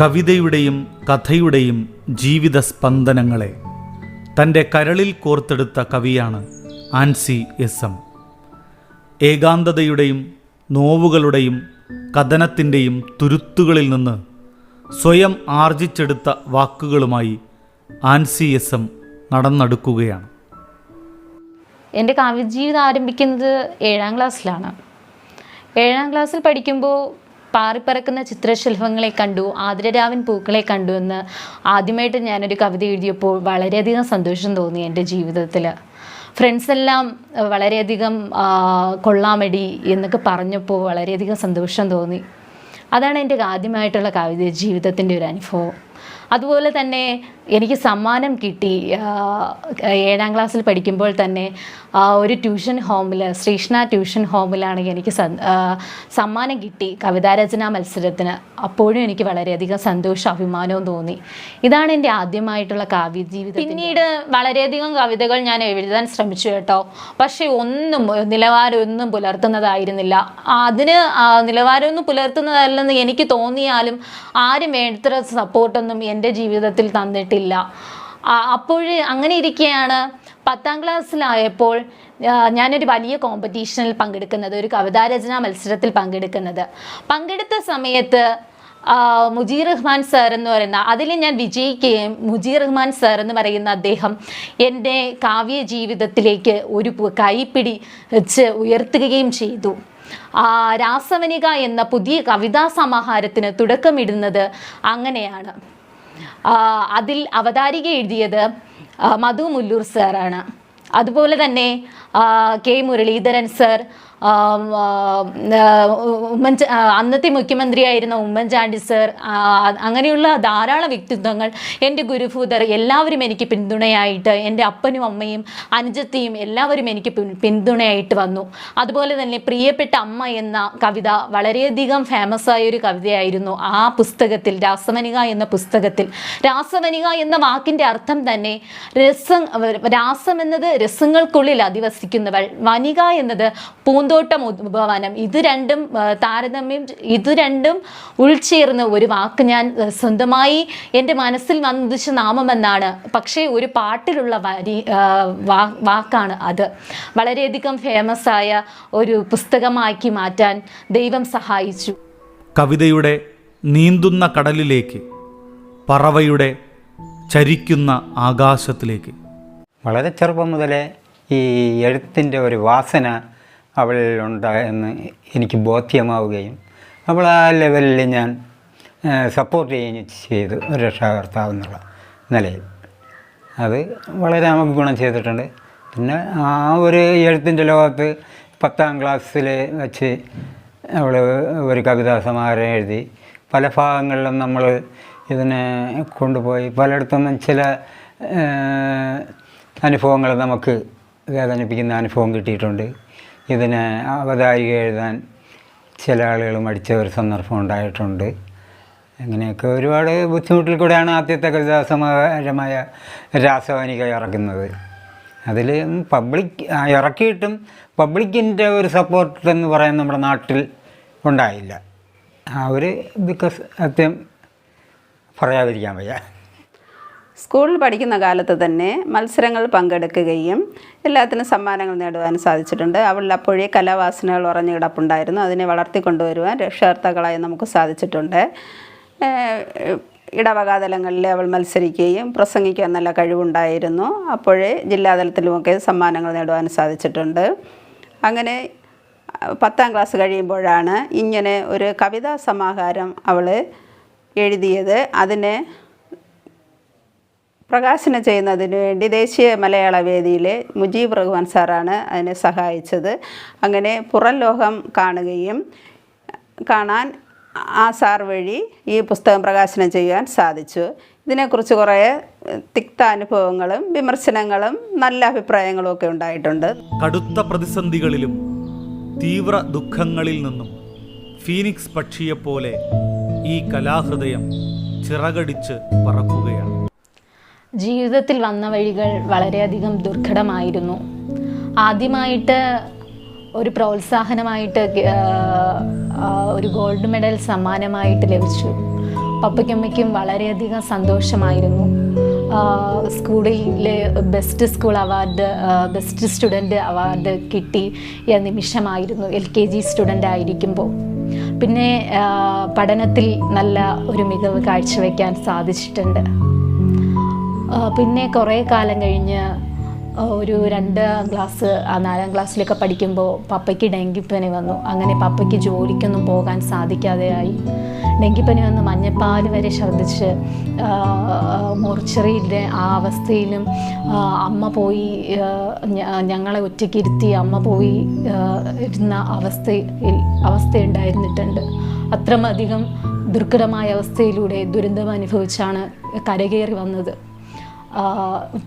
കവിതയുടെയും കഥയുടെയും ജീവിത സ്പന്ദനങ്ങളെ തന്റെ കരളിൽ കോർത്തെടുത്ത കവിയാണ് ആൻസി എസ് എം. ഏകാന്തതയുടെയും നോവുകളുടെയും കഥനത്തിന്റെയും തുരുത്തുകളിൽ നിന്ന് സ്വയം ആർജിച്ചെടുത്ത വാക്കുകളുമായി ആൻസി എസ് എം നടന്നെടുക്കുകയാണ്. എന്റെ കാവ്യജീവിതം ആരംഭിക്കുന്നത് ഏഴാം ക്ലാസ്സിലാണ്. ഏഴാം ക്ലാസ്സിൽ പഠിക്കുമ്പോൾ പാറിപ്പറക്കുന്ന ചിത്രശില്പങ്ങളെ കണ്ടു ആതിരരാവൻ പൂക്കളെ കണ്ടു എന്ന് ആദ്യമായിട്ട് ഞാനൊരു കവിത എഴുതിയപ്പോൾ വളരെയധികം സന്തോഷം തോന്നി എന്റെ ജീവിതത്തിൽ. ഫ്രണ്ട്സ് എല്ലാം അഹ് വളരെയധികം കൊള്ളാമടി എന്നൊക്കെ പറഞ്ഞപ്പോൾ വളരെയധികം സന്തോഷം തോന്നി. അതാണ് എന്റെ ആദ്യമായിട്ടുള്ള കവിത ജീവിതത്തിന്റെ ഒരു അനുഭവം. അതുപോലെ തന്നെ എനിക്ക് സമ്മാനം കിട്ടി. ഏഴാം ക്ലാസ്സിൽ പഠിക്കുമ്പോൾ തന്നെ ഒരു ട്യൂഷൻ ഹോമിൽ ശ്രീഷ്ണ ട്യൂഷൻ ഹോമിലാണ് എനിക്ക് സമ്മാനം കിട്ടി കവിതാരചനാ മത്സരത്തിന്. അപ്പോഴും എനിക്ക് വളരെയധികം സന്തോഷം അഭിമാനവും തോന്നി. ഇതാണ് എന്റെ ആദ്യമായിട്ടുള്ള കാവ്യ ജീവിതം പിന്നീട് വളരെയധികം കവിതകൾ ഞാൻ എഴുതാൻ ശ്രമിച്ചു കേട്ടോ. പക്ഷേ ഒന്നും നിലവാരമൊന്നും പുലർത്തുന്നതായിരുന്നില്ല. അതിന് നിലവാരമൊന്നും പുലർത്തുന്നതല്ലെന്ന് എനിക്ക് തോന്നിയാലും ആരും വേണ്ടത്ര സപ്പോർട്ടൊന്നും എന്റെ ജീവിതത്തിൽ തന്നിട്ടില്ല അപ്പോൾ അങ്ങനെ ഇരിക്കെയാണ്. പത്താം ക്ലാസ്സിലായപ്പോൾ ഞാനൊരു വലിയ കോമ്പറ്റീഷനിൽ പങ്കെടുക്കുന്നത് ഒരു കവിതാരചനാ മത്സരത്തിൽ പങ്കെടുക്കുന്നത്. പങ്കെടുത്ത സമയത്ത് മുജീർ റഹ്മാൻ സാർ എന്ന് പറയുന്ന അതിൽ ഞാൻ വിജയിക്കുകയും മുജീർ റഹ്മാൻ സാർ എന്ന് പറയുന്ന അദ്ദേഹം എന്റെ കാവ്യ ജീവിതത്തിലേക്ക് ഒരു കൈപ്പിടി വെച്ച് ഉയർത്തുകയും ചെയ്തു. രാസവനിക എന്ന പുതിയ കവിതാ സമാഹാരത്തിന് തുടക്കമിടുന്നത് അങ്ങനെയാണ്. അതിൽ അവതാരിക എഴുതിയത് മധു മുല്ലൂർ സാറാണ്. അതുപോലെ തന്നെ കെ മുരളീധരൻ സർ ഉമ്മൻച അന്നത്തെ മുഖ്യമന്ത്രിയായിരുന്ന ഉമ്മൻചാണ്ടി സർ അങ്ങനെയുള്ള ധാരാളം വ്യക്തിത്വങ്ങൾ എന്റെ ഗുരുഭൂതർ എല്ലാവരും എനിക്ക് പിന്തുണയായിട്ട് എന്റെ അപ്പനും അമ്മയും അനുജത്തിയും എല്ലാവരും എനിക്ക് പിന്തുണയായിട്ട് വന്നു. അതുപോലെ തന്നെ പ്രിയപ്പെട്ട അമ്മ എന്ന കവിത വളരെയധികം ഫേമസ് ആയ ഒരു കവിതയായിരുന്നു. ആ പുസ്തകത്തിൽ രാസവനിക എന്ന പുസ്തകത്തിൽ. രാസവനിക എന്ന വാക്കിന്റെ അർത്ഥം തന്നെ രസം രാസം എന്നത് രസങ്ങൾക്കുള്ളിൽ അധിവസിക്കുന്നവൾ. വനിക എന്നത് പൂന്തോട്ടം ഉപവനം ഇത് രണ്ടും താരതമ്യം ഇത് രണ്ടും ഉൾച്ചേർന്ന ഒരു വാക്ക് ഞാൻ സ്വന്തമായി എന്റെ മനസ്സിൽ വന്നുദിച്ച നാമമെന്നാണ്. പക്ഷേ ഒരു പാട്ടിലുള്ള വരി വാക്കാണ് അത്. വളരെയധികം ഫേമസ് ആയ ഒരു പുസ്തകമാക്കി മാറ്റാൻ ദൈവം സഹായിച്ചു. കവിതയുടെ നീന്തുന്ന കടലിലേക്ക് പറവയുടെ ചരിക്കുന്ന ആകാശത്തിലേക്ക്. വളരെ ചെറുപ്പം മുതലേ ഈ എഴുത്തിന്റെ ഒരു വാസന അവളിലുണ്ട് എന്ന് എനിക്ക് ബോധ്യമാവുകയും അവൾ ആ ലെവലിൽ ഞാൻ സപ്പോർട്ട് ചെയ്യുകയും ചെയ്തു ഒരു രക്ഷാകർത്താവ് എന്നുള്ള നിലയിൽ. അത് വളരെ നമുക്ക് ഗുണം ചെയ്തിട്ടുണ്ട്. പിന്നെ ആ ഒരു എഴുത്തിന്റെ ലോകത്ത് പത്താം ക്ലാസ്സിൽ വെച്ച് അവൾ ഒരു കവിതാ സമാഹാരം എഴുതി. പല ഭാഗങ്ങളിലും നമ്മൾ ഇതിനെ കൊണ്ടുപോയി. പലയിടത്തുനിന്നും ചില അനുഭവങ്ങൾ നമുക്ക് വേദനിപ്പിക്കുന്ന അനുഭവം കിട്ടിയിട്ടുണ്ട്. ഇതിനെ അവതാരിക എഴുതാൻ ചില ആളുകൾ മടിച്ച ഒരു സന്ദർഭം ഉണ്ടായിട്ടുണ്ട്. അങ്ങനെയൊക്കെ ഒരുപാട് ബുദ്ധിമുട്ടിൽ കൂടെയാണ് ആദ്യത്തെ കവിതാസമാരമായ രാസവാനിക ഇറക്കുന്നത് അതിൽ പബ്ലിക് ഇറക്കിയിട്ടും പബ്ലിക്കിന്റെ ഒരു സപ്പോർട്ട് എന്ന് പറയാൻ നമ്മുടെ നാട്ടിൽ ഉണ്ടായില്ല. ആ ഒരു ബിക്കോസ് സത്യം പറയാതിരിക്കാൻ വയ്യ. സ്കൂളിൽ പഠിക്കുന്ന കാലത്ത് തന്നെ മത്സരങ്ങൾ പങ്കെടുക്കുകയും എല്ലാത്തിനും സമ്മാനങ്ങൾ നേടുവാനും സാധിച്ചിട്ടുണ്ട്. അവളിൽ അപ്പോഴേ കലാവാസനകൾ ഉറഞ്ഞു കിടപ്പുണ്ടായിരുന്നു. അതിനെ വളർത്തിക്കൊണ്ടുവരുവാൻ രക്ഷകർത്താക്കളായി നമുക്ക് സാധിച്ചിട്ടുണ്ട്. ഇടവകാതലങ്ങളിൽ അവൾ മത്സരിക്കുകയും പ്രസംഗിക്കാൻ നല്ല കഴിവുണ്ടായിരുന്നു. അപ്പോഴേ ജില്ലാതലത്തിലുമൊക്കെ സമ്മാനങ്ങൾ നേടുവാൻ സാധിച്ചിട്ടുണ്ട്. അങ്ങനെ പത്താം ക്ലാസ് കഴിയുമ്പോഴാണ് ഇങ്ങനെ ഒരു കവിതാ സമാഹാരം അവൾ എഴുതിയത്. അതിനെ പ്രകാശനം ചെയ്യുന്നതിന് വേണ്ടി ദേശീയ മലയാള വേദിയിലെ മുജീബ് റഹ്മാൻ സാറാണ് അതിനെ സഹായിച്ചത്. അങ്ങനെ പുറം ലോകം കാണുകയും കാണാൻ ആ സാർ വഴി ഈ പുസ്തകം പ്രകാശനം ചെയ്യാൻ സാധിച്ചു. ഇതിനെക്കുറിച്ച് കുറേ തിക്ത അനുഭവങ്ങളും വിമർശനങ്ങളും നല്ല അഭിപ്രായങ്ങളും ഒക്കെ ഉണ്ടായിട്ടുണ്ട്. കടുത്ത പ്രതിസന്ധികളിലും തീവ്ര ദുഃഖങ്ങളിൽ നിന്നും ഫീനിക്സ് പക്ഷിയെപ്പോലെ ഈ കലാഹൃദയം ചിറകടിച്ച് പറക്കുകയാണ്. ജീവിതത്തിൽ വന്ന വഴികൾ വളരെയധികം ദുർഘടമായിരുന്നു. ആദ്യമായിട്ട് ഒരു പ്രോത്സാഹനമായിട്ട് ഒരു ഗോൾഡ് മെഡൽ സമ്മാനമായിട്ട് ലഭിച്ചു. പപ്പയ്ക്കമ്മയ്ക്കും വളരെയധികം സന്തോഷമായിരുന്നു. സ്കൂളിലെ best school award best student award കിട്ടിയ നിമിഷമായിരുന്നു എൽ കെ ജി സ്റ്റുഡന്റ് ആയിരിക്കുമ്പോൾ. പിന്നെ പഠനത്തിൽ നല്ല ഒരു മികവ് കാഴ്ചവെക്കാൻ സാധിച്ചിട്ടുണ്ട്. പിന്നെ കുറേ കാലം കഴിഞ്ഞ് ഒരു രണ്ട് ക്ലാസ് നാലാം ക്ലാസ്സിലൊക്കെ പഠിക്കുമ്പോൾ പപ്പയ്ക്ക് ഡെങ്കിപ്പനി വന്നു. അങ്ങനെ പപ്പയ്ക്ക് ജോലിക്കൊന്നും പോകാൻ സാധിക്കാതെയായി. ഡെങ്കിപ്പനി വന്ന് മഞ്ഞപ്പാൽ വരെ ഛർദ്ദിച്ച് മോർച്ചറിയിലെ ആ അവസ്ഥയിലും അമ്മ പോയി ഞങ്ങളെ ഒറ്റയ്ക്കിരുത്തി അമ്മ പോയി ഇരുന്ന അവസ്ഥയിൽ അവസ്ഥയുണ്ടായിരുന്നിട്ടുണ്ട്. അത്രമധികം ദുർഘടമായ അവസ്ഥയിലൂടെ ദുരന്തം അനുഭവിച്ചാണ് കരകയറി വന്നത്.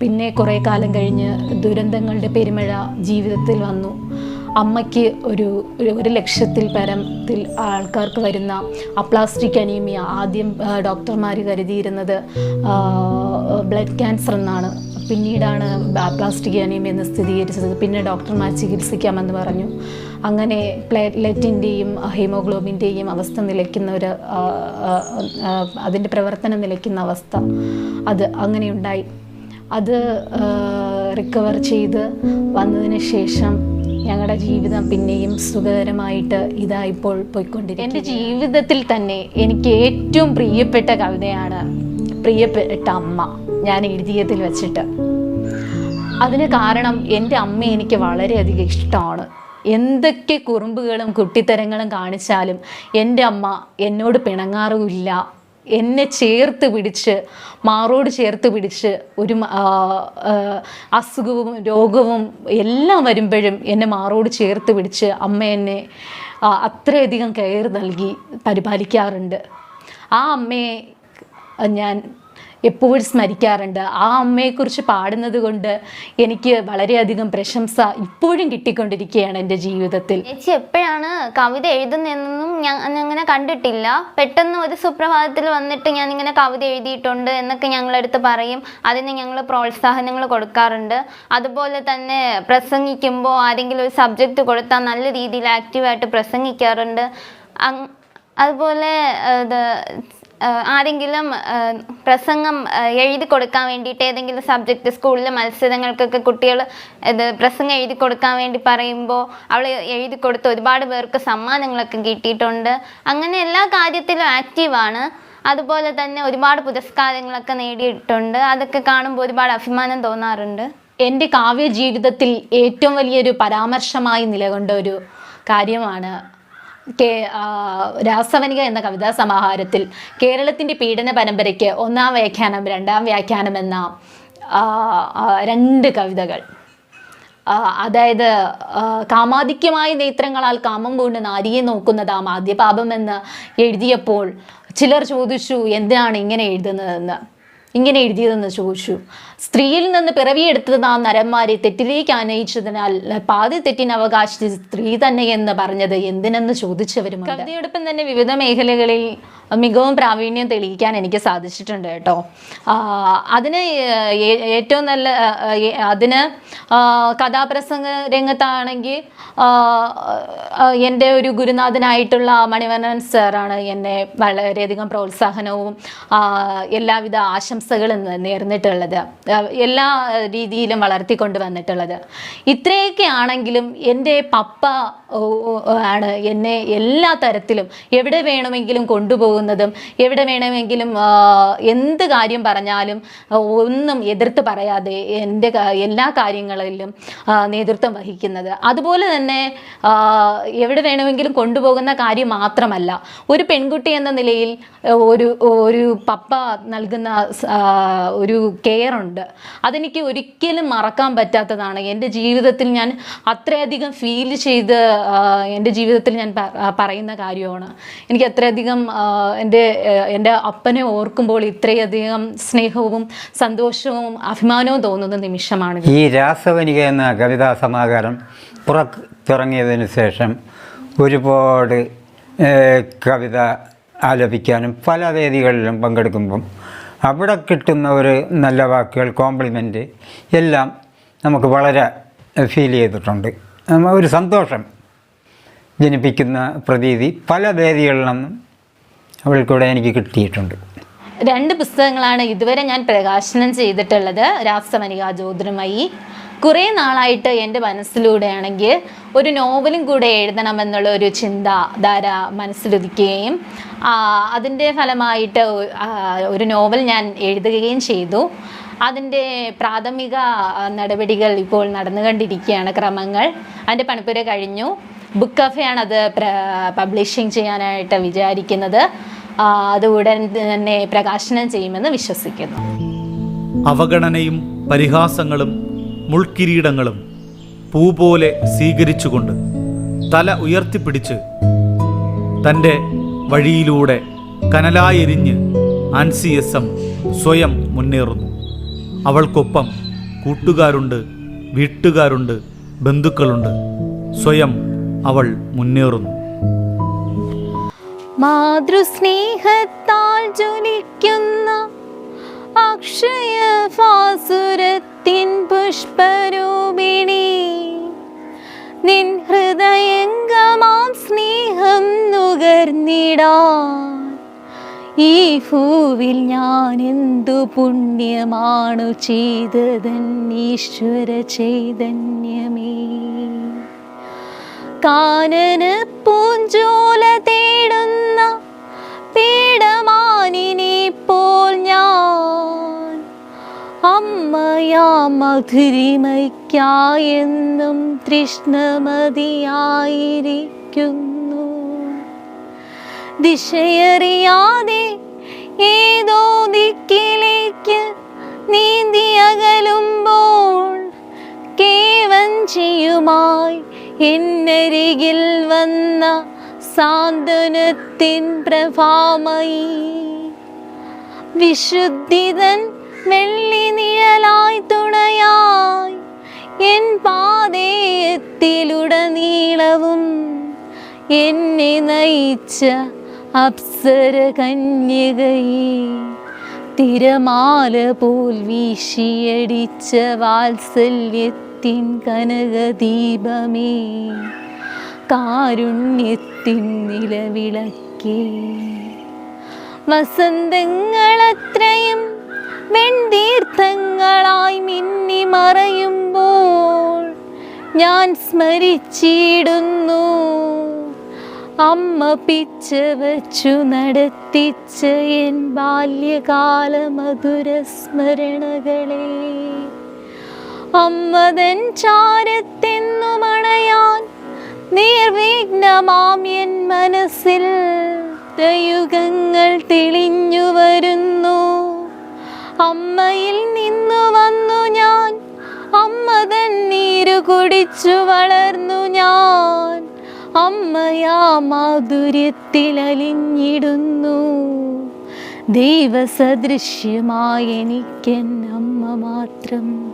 പിന്നെ കുറേ കാലം കഴിഞ്ഞ് ദുരന്തങ്ങളുടെ പെരുമഴ ജീവിതത്തിൽ വന്നു. അമ്മയ്ക്ക് ഒരു ഒരു- ലക്ഷത്തിൽ പരത്തിൽ ആൾക്കാർക്ക് വരുന്ന അപ്ലാസ്റ്റിക് അനീമിയ ആദ്യം ഡോക്ടർമാർ കരുതിയിരുന്നത് ബ്ലഡ് ക്യാൻസർ എന്നാണ്. പിന്നീടാണ് പ്ലാസ്റ്റിക് അനീമിയ എന്ന് സ്ഥിരീകരിച്ചത്. പിന്നെ ഡോക്ടർമാർ ചികിത്സിക്കാമെന്ന് പറഞ്ഞു. അങ്ങനെ പ്ലേറ്റ്ലെറ്റിന്റെയും ഹീമോഗ്ലോബിന്റെയും അവസ്ഥ നിലയ്ക്കുന്ന ഒരു അതിന്റെ പ്രവർത്തനം നിലയ്ക്കുന്ന അവസ്ഥ അത് അങ്ങനെയുണ്ടായി. അത് റിക്കവർ ചെയ്ത് വന്നതിന് ശേഷം ഞങ്ങളുടെ ജീവിതം പിന്നെയും സുഖകരമായിട്ട് ഇതാ ഇപ്പോൾ പോയിക്കൊണ്ടിരിക്കും എന്റെ ജീവിതത്തിൽ തന്നെ എനിക്ക് ഏറ്റവും പ്രിയപ്പെട്ട കവിതയാണ് പ്രിയപ്പെട്ട അമ്മ. ഞാൻ എഴുതിയതിൽ വെച്ചിട്ട്. അതിന് കാരണം എന്റെ അമ്മ എനിക്ക് വളരെയധികം ഇഷ്ടമാണ്. എന്തൊക്കെ കുറുമ്പുകളും കുട്ടിത്തരങ്ങളും കാണിച്ചാലും എന്റെ അമ്മ എന്നോട് പിണങ്ങാറുമില്ല. എന്നെ ചേർത്ത് പിടിച്ച് മാറോട് ചേർത്ത് പിടിച്ച് ഒരു അസുഖവും രോഗവും എല്ലാം വരുമ്പോഴും എന്നെ മാറോട് ചേർത്ത് പിടിച്ച് അമ്മ എന്നെ അത്രയധികം കെയർ നൽകി പരിപാലിക്കാറുണ്ട്. ആ അമ്മയെ ഞാൻ എപ്പോഴും സ്മരിക്കാറുണ്ട്. ആ അമ്മയെക്കുറിച്ച് പാടുന്നത് കൊണ്ട് എനിക്ക് വളരെയധികം പ്രശംസ ഇപ്പോഴും കിട്ടിക്കൊണ്ടിരിക്കുകയാണ് എന്റെ ജീവിതത്തിൽ. ചേച്ചി എപ്പോഴാണ് കവിത എഴുതുന്നതെന്നൊന്നും ഞാൻ അങ്ങനെ കണ്ടിട്ടില്ല. പെട്ടെന്ന് ഒരു സുപ്രഭാതത്തിൽ വന്നിട്ട് ഞാൻ ഇങ്ങനെ കവിത എഴുതിയിട്ടുണ്ട് എന്നൊക്കെ ഞങ്ങളെടുത്ത് പറയും. അതിന് ഞങ്ങൾ പ്രോത്സാഹനങ്ങൾ കൊടുക്കാറുണ്ട്. അതുപോലെ തന്നെ പ്രസംഗിക്കുമ്പോൾ ആരെങ്കിലും ഒരു സബ്ജക്റ്റ് കൊടുത്താൽ നല്ല രീതിയിൽ ആക്റ്റീവായിട്ട് പ്രസംഗിക്കാറുണ്ട്. അതുപോലെ ആരെങ്കിലും പ്രസംഗം എഴുതി കൊടുക്കാൻ വേണ്ടിയിട്ട് ഏതെങ്കിലും സബ്ജക്റ്റ് സ്കൂളിൽ മത്സരങ്ങൾക്കൊക്കെ കുട്ടികൾ ഇത് പ്രസംഗം എഴുതി കൊടുക്കാൻ വേണ്ടി പറയുമ്പോൾ അവൾ എഴുതി കൊടുത്ത് ഒരുപാട് പേർക്ക് സമ്മാനങ്ങളൊക്കെ കിട്ടിയിട്ടുണ്ട്. അങ്ങനെ എല്ലാ കാര്യത്തിലും ആക്റ്റീവാണ് അതുപോലെ തന്നെ ഒരുപാട് പുരസ്കാരങ്ങളൊക്കെ നേടിയിട്ടുണ്ട്. അതൊക്കെ കാണുമ്പോൾ ഒരുപാട് അഭിമാനം തോന്നാറുണ്ട്. എന്റെ കാവ്യ ജീവിതത്തിൽ ഏറ്റവും വലിയൊരു പരാമർശമായി നിലകൊണ്ട ഒരു കാര്യമാണ് കേ രാസവനിക എന്ന കവിതാ സമാഹാരത്തിൽ കേരളത്തിന്റെ പീഡന പരമ്പരയ്ക്ക് ഒന്നാം വ്യാഖ്യാനം രണ്ടാം വ്യാഖ്യാനം എന്ന രണ്ട് കവിതകൾ. അതായത് ആ, കാമാധിക്യമായ നേത്രങ്ങളാൽ കാമം പൂണ്ട് നാരിയെ നോക്കുന്നത് ആ മാധ്യപാപം എന്ന് എഴുതിയപ്പോൾ ചിലർ ചോദിച്ചു എന്തിനാണ് ഇങ്ങനെ എഴുതുന്നതെന്ന്? ഇങ്ങനെ എഴുതിയതെന്ന് ചോദിച്ചു. സ്ത്രീയിൽ നിന്ന് പിറവിയെടുത്തത് ആ നരന്മാരെ തെറ്റിലേക്ക് ആനയിച്ചതിനാൽ പാതി തെറ്റിന് അവകാശിച്ച് സ്ത്രീ തന്നെ എന്ന് പറഞ്ഞത് എന്തിനെന്ന് ചോദിച്ചവരും കവിതയോടൊപ്പം തന്നെ വിവിധ മേഖലകളിൽ മികവും പ്രാവീണ്യം തെളിയിക്കാൻ എനിക്ക് സാധിച്ചിട്ടുണ്ട് കേട്ടോ. അതിന് ഏറ്റവും നല്ല അതിന് കഥാപ്രസംഗ രംഗത്താണെങ്കിൽ എന്റെ ഒരു ഗുരുനാഥനായിട്ടുള്ള മണിവനൻ സാറാണ് എന്നെ വളരെയധികം പ്രോത്സാഹനവും എല്ലാവിധ എല്ലാവിധ ആശംസകളും നേർന്നിട്ടുള്ളത്. എല്ലാ രീതിയിലും വളർത്തിക്കൊണ്ട് വന്നിട്ടുള്ളത്. ഇത്രയൊക്കെ ആണെങ്കിലും എന്റെ പപ്പ ആണ് എന്നെ എല്ലാ തരത്തിലും എവിടെ വേണമെങ്കിലും കൊണ്ടുപോകുന്നതും എവിടെ വേണമെങ്കിലും എന്ത് കാര്യം പറഞ്ഞാലും ഒന്നും എതിർത്ത് പറയാതെ എന്റെ എല്ലാ കാര്യങ്ങളിലും നേതൃത്വം വഹിക്കുന്നത്. അതുപോലെ തന്നെ എവിടെ വേണമെങ്കിലും കൊണ്ടുപോകുന്ന കാര്യം മാത്രമല്ല ഒരു പെൺകുട്ടി എന്ന നിലയിൽ ഒരു ഒരു പപ്പ നൽകുന്ന ഒരു കെയർ ഉണ്ട്. അതെനിക്ക് ഒരിക്കലും മറക്കാൻ പറ്റാത്തതാണ്. എന്റെ ജീവിതത്തിൽ ഞാൻ അത്രയധികം ഫീൽ ചെയ്ത് എന്റെ ജീവിതത്തിൽ ഞാൻ പറയുന്ന കാര്യമാണ്. എനിക്ക് അത്രയധികം എന്റെ എന്റെ അപ്പനെ ഓർക്കുമ്പോൾ ഇത്രയധികം സ്നേഹവും സന്തോഷവും അഭിമാനവും തോന്നുന്ന നിമിഷമാണ് ഈ രാസവനിക എന്ന കവിതാ സമാഹാരം പുറത്തിറങ്ങിയതിന് ശേഷം ഒരുപാട് കവിത ആലപിക്കാനും പല വേദികളിലും പങ്കെടുക്കുമ്പം അവിടെ കിട്ടുന്ന ഒരു നല്ല വാക്കുകൾ കോംപ്ലിമെന്റ് എല്ലാം നമുക്ക് വളരെ ഫീൽ ചെയ്തിട്ടുണ്ട്. ഒരു സന്തോഷം ജനിപ്പിക്കുന്ന പ്രതീതി പല വേദികളിൽ നിന്നും അവൾക്കൂടെ എനിക്ക് കിട്ടിയിട്ടുണ്ട്. രണ്ട് പുസ്തകങ്ങളാണ് ഇതുവരെ ഞാൻ പ്രകാശനം ചെയ്തിട്ടുള്ളത്. രാസമനിക ജ്യോതിർമയി കുറേ നാളായിട്ട് എന്റെ മനസ്സിലൂടെയാണെങ്കിൽ ഒരു നോവലും കൂടെ എഴുതണമെന്നുള്ള ഒരു ചിന്താധാര മനസ്സിലുദിക്കുകയും ആ, അതിന്റെ ഫലമായിട്ട് ഒരു നോവൽ ഞാൻ എഴുതുകയും ചെയ്തു. അതിന്റെ പ്രാഥമിക നടപടികൾ ഇപ്പോൾ നടന്നുകൊണ്ടിരിക്കുകയാണ് ക്രമങ്ങൾ. അതിന്റെ പണിപ്പുര കഴിഞ്ഞു. ബുക്ക് കഫയാണ് അത് പബ്ലിഷിംഗ് ചെയ്യാനായിട്ട് വിചാരിക്കുന്നത്. അത് ഉടൻ തന്നെ പ്രകാശനം ചെയ്യുമെന്ന് വിശ്വസിക്കുന്നു. അവഗണനയും പരിഹാസങ്ങളും മുൾക്കിരീടങ്ങളും പൂ പോലെ സ്വീകരിച്ചുകൊണ്ട് തല ഉയർത്തിപ്പിടിച്ച് തന്റെ വഴിയിലൂടെ കനലായെരിഞ്ഞ് ആൻസി എസ് എം സ്വയം മുന്നേറുന്നു. അവൾക്കൊപ്പം കൂട്ടുകാരുണ്ട് വീട്ടുകാരുണ്ട് ബന്ധുക്കളുണ്ട്. സ്വയം അവൾ മുന്നേറുന്നു. മാതൃസ്നേഹത്താൽ ജ്വലിക്കുന്ന അക്ഷയ പുഷ്പരൂപിണി. നിൻ ഹൃദയംഗമാം സ്നേഹം നുകർന്നിടാൻ. ഈ ഭൂവിൽ ഞാൻ എന്തു പുണ്യമാണു ചെയ്തതന്നീശ്വര ചൈതന്യമേ. കാനന പൂഞ്ചോല തേടുന്ന പീഡമാനിനെ അമ്മയാ മധുരിമയ്ക്കായെന്നും തൃഷ്ണമതിയായിരിക്കുന്നു. ദിശയറിയാതെ ഏതോ ദിക്കിലേക്ക് നീന്തി അകലുമ്പോൾ കേവഞ്ചിയുമായി എന്നരികിൽ വന്ന സാന്ത്വനത്തിൻ പ്രഭാമയി. വിശുദ്ധിതൻ വെള്ളി നിഴലായി തുണയായി എൻ പാതയത്തിലുടനീളവും എന്നെ നയിച്ച അപ്സര കന്യകയെ തിരമാല പോൽ വീശിയടിച്ച വാത്സല്യത്തിൻ കനകദീപമേ. കാരുണ്യത്തിൻ നിലവിളക്കേ. വസന്തങ്ങളത്രയും വെൺതീർത്ഥങ്ങളായി മിന്നി മറയുമ്പോൾ ഞാൻ സ്മരിച്ചിടുന്നു. അമ്മ പിച്ച വച്ചു നടത്തിച്ച എൻ ബാല്യകാല മധുര സ്മരണകളെ അമ്മതൻ ചാരത്തെന്നു മണയാൻ നിർവിഘ്നമാം എൻ മനസ്സിൽ ദയുഗങ്ങൾ തെളിഞ്ഞു വരുന്നു. അമ്മയിൽ നിന്നു വന്നു ഞാൻ. അമ്മ തന്നീര് നീരു കുടിച്ചു വളർന്നു ഞാൻ. അമ്മയാ മാധുര്യത്തിൽ അലിഞ്ഞിടുന്നു ദൈവസദൃശ്യമായ എനിക്കെൻ അമ്മ മാത്രം